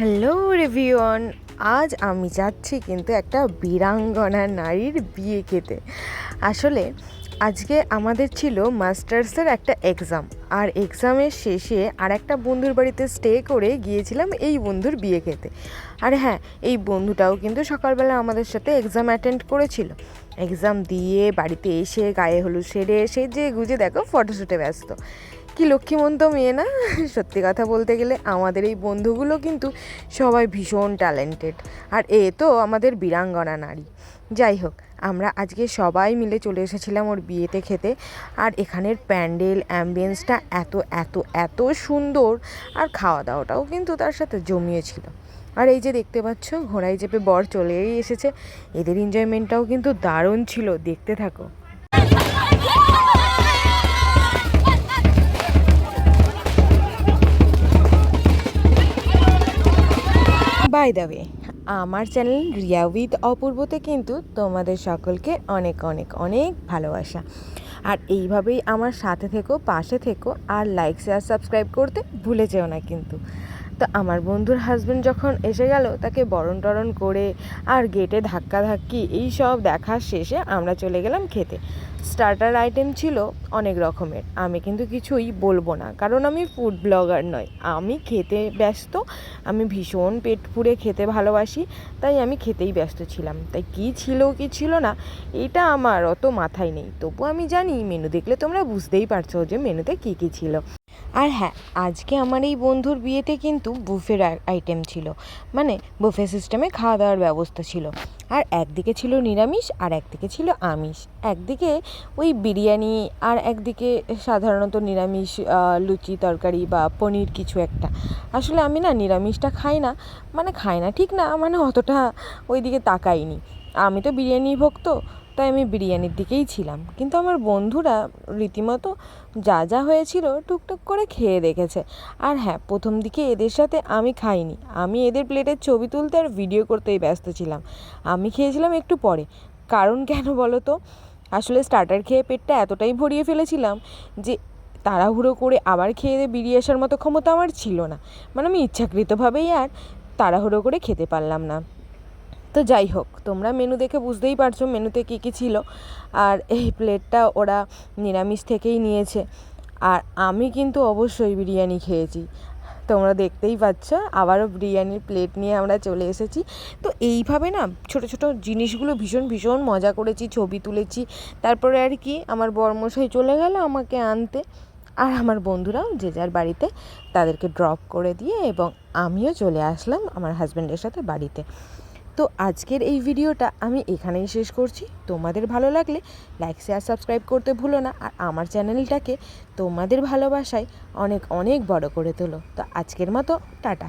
Hello রিভিওন আজ আমি যাচ্ছি কিন্তু একটা বীরাঙ্গনা নারীর বিয়ে খেতে। আসলে আজকে আমাদের ছিল মাস্টার্সের একটা এক্সাম, আর এক্সামের শেষে আর একটা বন্ধুর বাড়িতে স্টে করে গিয়েছিলাম এই বন্ধুর বিয়ে খেতে। আর হ্যাঁ এই বন্ধুটাও কিন্তু সকালবেলা আমাদের সাথে এক্সাম অ্যাটেন্ড করেছিল। এক্সাম দিয়ে বাড়িতে এসে গায়ে হলুদ সেরে সেজে গুজে দেখো ফটোশ্যুটে ব্যস্ত। কি লক্ষ্মীমন্ত মেয়ে না? সত্যি কথা বলতে গেলে আমাদের এই বন্ধুগুলো কিন্তু সবাই ভীষণ ট্যালেন্টেড আর এ তো আমাদের বীরাঙ্গনা নারী। যাই হোক, আমরা আজকে সবাই মিলে চলে এসেছিলাম ওর বিয়েতে খেতে। আর এখানের প্যান্ডেল, অ্যাম্বিয়েন্সটা এত এত এত সুন্দর। আর খাওয়া দাওয়াটাও কিন্তু তার সাথে জমিয়েছিল। আর এই যে দেখতে পাচ্ছ, ঘোড়ায় চেপে বর চলেই এসেছে। এদের এনজয়মেন্টটাও কিন্তু দারুণ ছিল, দেখতে থাকো। বাই দ্য ওয়ে আমার চ্যানেল রিয়া উইথ অপূর্বতে কিন্তু তোমাদের সকলকে অনেক অনেক অনেক ভালোবাসা। আর এইভাবেই আমার সাথে থেকো, পাশে থেকো, আর লাইক শেয়ার সাবস্ক্রাইব করতে ভুলে যেও না কিন্তু। তো আমার বন্ধুর হাজব্যান্ড যখন এসে গেল, তাকে বরণ টরণ করে আর গেটে ধাক্কা ধাক্কি এই সব দেখার শেষে আমরা চলে গেলাম খেতে। স্টার্টার আইটেম ছিল অনেক রকমের। আমি কিন্তু কিছুই বলব না, কারণ আমি ফুড ব্লগার নয়। আমি খেতে ব্যস্ত, আমি ভীষণ পেট পুড়ে খেতে ভালোবাসি, তাই আমি খেতেই ব্যস্ত ছিলাম। তাই কী ছিল, কি ছিল না, এটা আমার অত মাথায় নেই। তবু আমি জানি মেনু দেখলে তোমরা বুঝতেই পারছ যে মেনুতে কী কী ছিল। আর হ্যাঁ আজকে আমার এই বন্ধুর বিয়েতে কিন্তু বুফের আইটেম ছিল। মানে বুফে সিস্টেমে খাওয়া দাওয়ার ব্যবস্থা ছিল। আর একদিকে ছিল নিরামিষ আর একদিকে ছিল আমিষ। একদিকে ওই বিরিয়ানি আর একদিকে সাধারণত নিরামিষ লুচি, তরকারি বা পনির কিছু একটা। আসলে আমি না নিরামিষটা খাই না। মানে খাই না ঠিক না মানে অতটা ওই দিকে তাকাইনি। আমি তো বিরিয়ানি ভক্ত তাই আমি বিরিয়ানির দিকেই ছিলাম। কিন্তু আমার বন্ধুরা রীতিমতো যা যা হয়েছিল টুকটুক করে খেয়ে দেখেছে। আর হ্যাঁ প্রথম দিকে এদের সাথে আমি খাইনি। আমি এদের প্লেটের ছবি তুলতে আর ভিডিও করতেই ব্যস্ত ছিলাম। আমি খেয়েছিলাম একটু পরে। কারণ কেন বলো তো? আসলে স্টার্টার খেয়ে পেটটা এতটাই ভরিয়ে ফেলেছিলাম যে তাড়াহুড়ো করে আবার খেয়ে বেরিয়ে আসার মতো ক্ষমতা আমার ছিল না। মানে আমি ইচ্ছাকৃতভাবেই আর তাড়াহুড়ো করে খেতে পারলাম না। তো যাই হোক, তোমরা মেনু দেখে বুঝতেই পারছ মেনুতে কী কী ছিল। আর এই প্লেটটা ওরা নিরামিষ থেকেই নিয়েছে। আর আমি কিন্তু অবশ্যই বিরিয়ানি খেয়েছি। তোমরা দেখতেই পাচ্ছ, আবারও বিরিয়ানির প্লেট নিয়ে আমরা চলে এসেছি। তো এইভাবে না, ছোট ছোট জিনিসগুলো ভীষণ ভীষণ মজা করেছি, ছবি তুলেছি। তারপরে আর কি, আমার বরমশাই চলে গেল আমাকে আনতে। আর আমার বন্ধুরাও যে যার বাড়িতে, তাদেরকে ড্রপ করে দিয়ে এবং আমিও চলে আসলাম আমার হাজব্যান্ডের সাথে বাড়িতে। তো আজকের এই ভিডিওটা আমি এখানেই শেষ করছি। তোমাদের ভালো লাগলে লাইক শেয়ার সাবস্ক্রাইব করতে ভুলো না। আর আমার চ্যানেলটাকে তোমাদের ভালোবাসায় অনেক অনেক বড় করে তোলো। তো আজকের মতো, টাটা।